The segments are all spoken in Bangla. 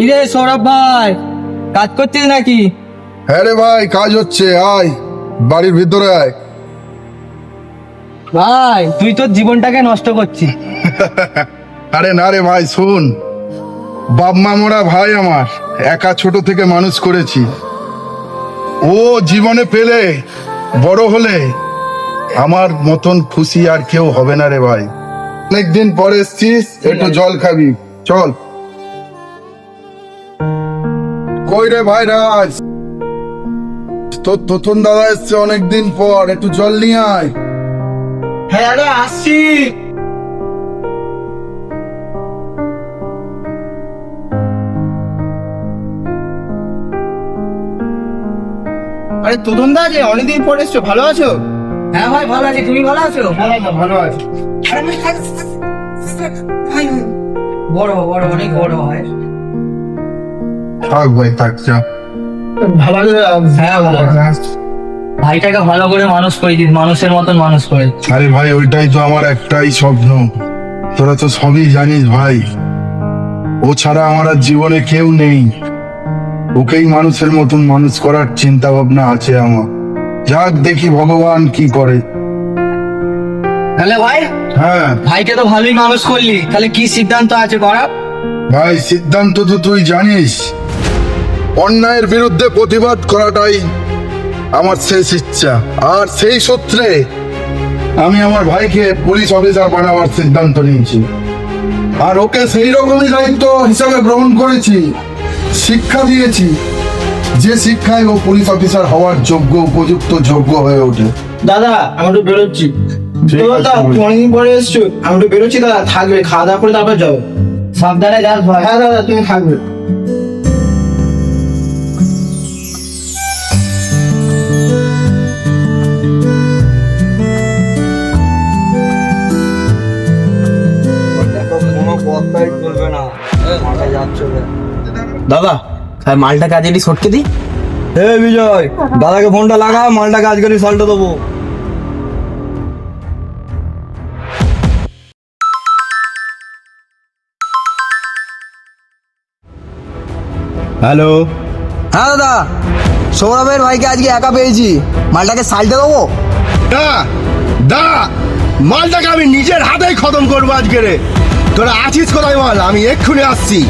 কিরে সৌরভ ভাই কাজ করছিস নাকি? হ্যাঁ রে ভাই কাজ হচ্ছে আয় বাড়ির ভিতরে আয়। ভাই তুই তোর জীবনটাকে নষ্ট করছিস। আরে না রে ভাই শোন। বাপ মা মোরা ভাই আমার একা ছোট থেকে মানুষ করেছি। ও জীবনে পেলে বড় হলে আমার মতন খুশি আর কেউ হবে না রে ভাই। অনেকদিন পরে এসছিস একটু জল খাবি চল। কই রে ভাই রাজ তোর তোতন দাদা এসছে অনেকদিন পর একটু জল নিয়ে আয়। হ্যাঁ আরে আসছি। আরে তোদন দা যে অনেকদিন পরে এসছো ভালো আছো? হ্যাঁ ভাই ভালো আছি। তুমি ভালো আছো? ভালো আছে। বড় বড় অনেক বড় হয়। ভালো হ্যাঁ ভাইটাকে ভালো করে মানুষ করে দিস মানুষের মতন মানুষ করে আরে ভাই ওইটাই তো আমার একটাই স্বপ্ন। তোরা তো সবই জানিস ভাই। ও ছাড়া আমার আর জীবনে কেউ নেই। ওকেই মানুষের মতন মানুষ করার চিন্তা ভাবনা আছে আমার। যাক দেখি ভগবান কি করে। তাহলে ভাই হ্যাঁ। ভাইকে তো ভালোই মানুষ করলি। তাহলে কি সিদ্ধান্ত আছে করা ভাই সিদ্ধান্ত তো তুই জানিস। অন্যায়ের বিরুদ্ধে প্রতিবাদ করাটাই আমার শেষ ইচ্ছা। আর সেই সূত্রে আমি আমার ভাইকে পুলিশ অফিসার বানাবার সিদ্ধান্ত নিয়েছি। আর ওকে সেই রকমই দায়িত্ব হিসাবে গ্রহণ করেছি শিক্ষা দিয়েছি যে শিক্ষায় ও পুলিশ অফিসার হওয়ার যোগ্য উপযুক্ত যোগ্য হয়ে ওঠে। দাদা আমি বেরোচ্ছি। তো দাদা ভাই। অনেকদিন পরে এসছো। আমি একটু বেরোচ্ছি দাদা থাকবে। খাওয়া দাওয়া করে তারপর যাও সাবধানে যাস ভাই হ্যাঁ দাদা তুমি থাকবে। দাদা আর মালটা কাজে এটি সটকে দিই? হে বিজয় দাদাকে ফোনটা লাগা মালটা কাজ করি সল্টে দেবো। হ্যালো? হ্যাঁ দাদা। সৌরভের ভাইকে আজকে একা পেয়েছি। মালটাকে সাল্টে দেবো? দা দা মালটাকে আমি নিজের হাতেই খতম করব আজকে রে। তোরা আছিস কোথায় মাল আমি এক্ষুনি আসছি।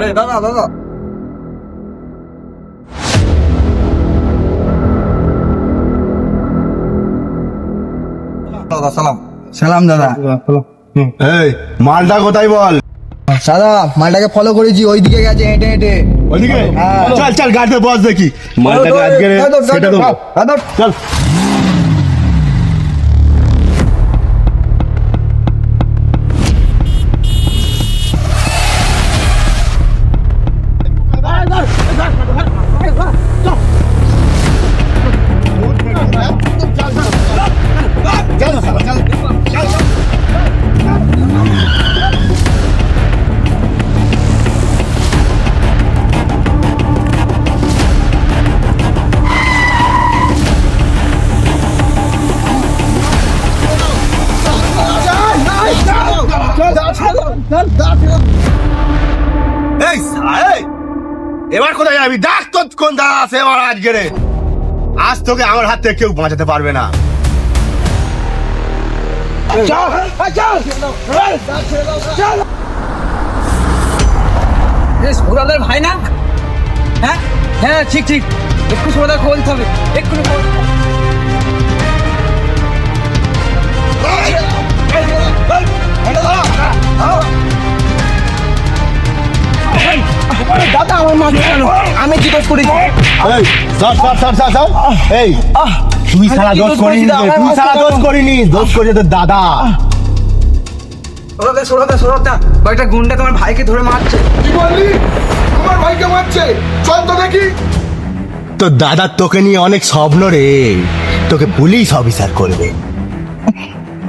আরে দাদা দাদা। দাদা সালাম। সালাম দাদা। এই মালটা কোথায় বল? দাদা মালটাকে ফলো করেছি ওই দিকে গেছে হেঁটে হেঁটে। ওদিকে চল চল গাড়িতে বস দেখি। মালটাকে আজকে সেটা চল। এই এবার কোথায় যাবি? ডাক তো কোন দাঁড়া আছে এবার আজকে রে? আজ তোকে আমার হাত থেকে কেউ বাঁচাতে পারবে না। সৌরভের ভাই না? হ্যাঁ? হ্যাঁ ঠিক ঠিক। একটু সৌরভ খোলতে হবে। একটু দাদা আমি দাদা? দাদা সৌরভ কয়েকটা তোমার ভাইকে ধরে মারছে তো দাদার তোকে নিয়ে অনেক স্বপ্ন রে তোকে পুলিশ অফিসার করবে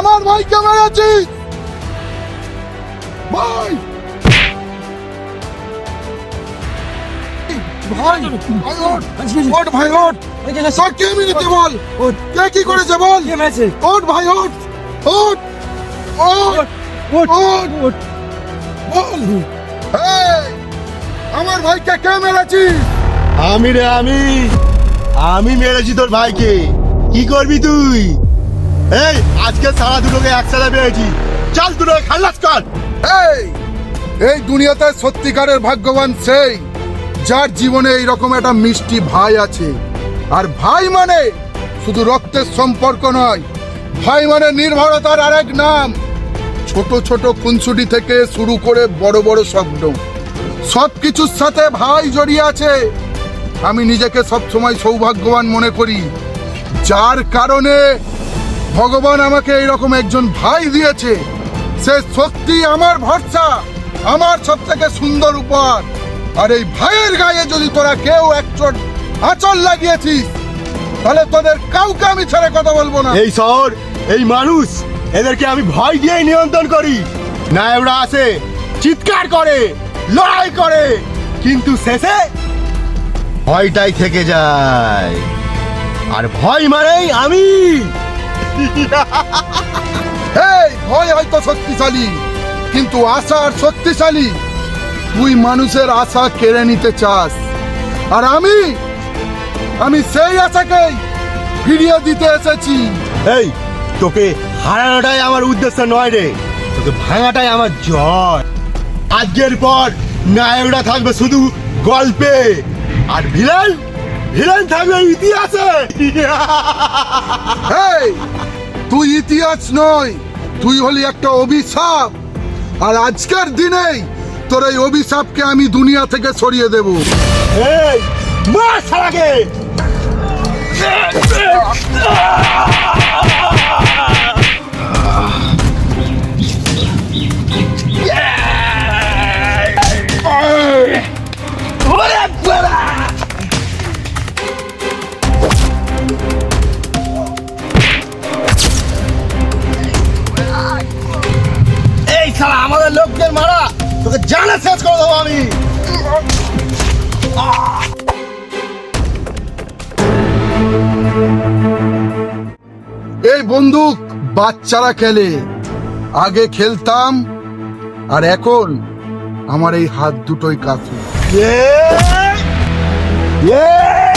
আমার ভাইকে মেরেছিস ভাই। ভাই ভাই ওঠ। ওঠ ভাই ওঠ। সব কে বল। কে কি করেছে বল? ওঠ ভাই ওঠ। ওঠ। ওঠ। ওঠ ওঠ বল। আমার ভাইকে কে মেরেছিস আমি রে আমি। আমি মেরেছি তোর ভাইকে। কি করবি তুই? এই, আজকে সারা দুটোকে একসাথে পেয়েছি। চল দুটোকে খাল্লাস কর। এই এই দুনিয়াতে সত্যিকারের ভাগ্যবান সেই, যার জীবনে এইরকম একটা মিষ্টি ভাই আছে। আর ভাই মানে শুধু রক্তের সম্পর্ক নয়, ভাই মানে নির্ভরতার আরেক নাম। ছোট ছোট খুনসুটি থেকে শুরু করে বড় বড় স্বপ্ন সব কিছুর সাথে ভাই জড়িয়ে আছে। আমি নিজেকে সবসময় সৌভাগ্যবান মনে করি, যার কারণে ভগবান আমাকে এইরকম একজন ভাই দিয়েছে। সে সত্যি আমার ভরসা, আমার সব থেকে সুন্দর উপহার। আর এই ভাইয়ের গায়ে যদি তোরা কেউ একচোট আঁচল লাগিয়েছিস, তাহলে তোদের কাউকে আমি ছেড়ে কথা বলব না। এই শহর, এই মানুষ, এদেরকে আমি ভয় দিয়ে নিয়ন্ত্রণ করি। নায়করা আসে, চিৎকার করে, লড়াই করে, কিন্তু শেষে ভয়টাই থেকে যায়। আর ভয় মানেই আমি। এই ভয় হয়তো শক্তিশালী কিন্তু আশা আর শক্তিশালী। তুই মানুষের আশা কেড়ে নিতে চাস। আর আমি আমি সেই আশাকেই ফিরিয়ে দিতে এসেছি। এই তোকে হারানোটাই আমার উদ্দেশ্য নয় রে। তোকে ভাঙাটাই আমার জয়। আজকের পর নায়করা থাকবে শুধু গল্পে। আর ভিলেন ভিলেন থাকবে ইতিহাসে। এই তুই ইতিহাস নয়, তুই হলি একটা অভিশাপ। আর আজকের দিনেই তোর এই অভিশাপকে আমি দুনিয়া থেকে সরিয়ে দেব। মার শালাকে! এই বন্দুক বাচ্চারা খেলে। আগে খেলতাম আর এখন আমার এই হাত দুটোই কাফি। Yeah!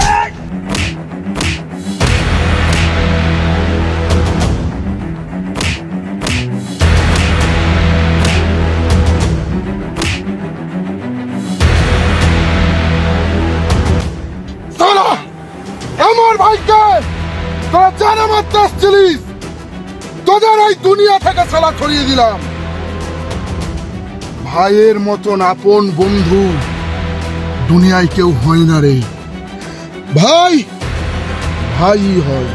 তোদের এই দুনিয়া থেকে সালা ছড়িয়ে দিলাম। ভাইয়ের মতন আপন বন্ধু দুনিয়ায় কেউ হয় না রে। ভাই ভাই হয়।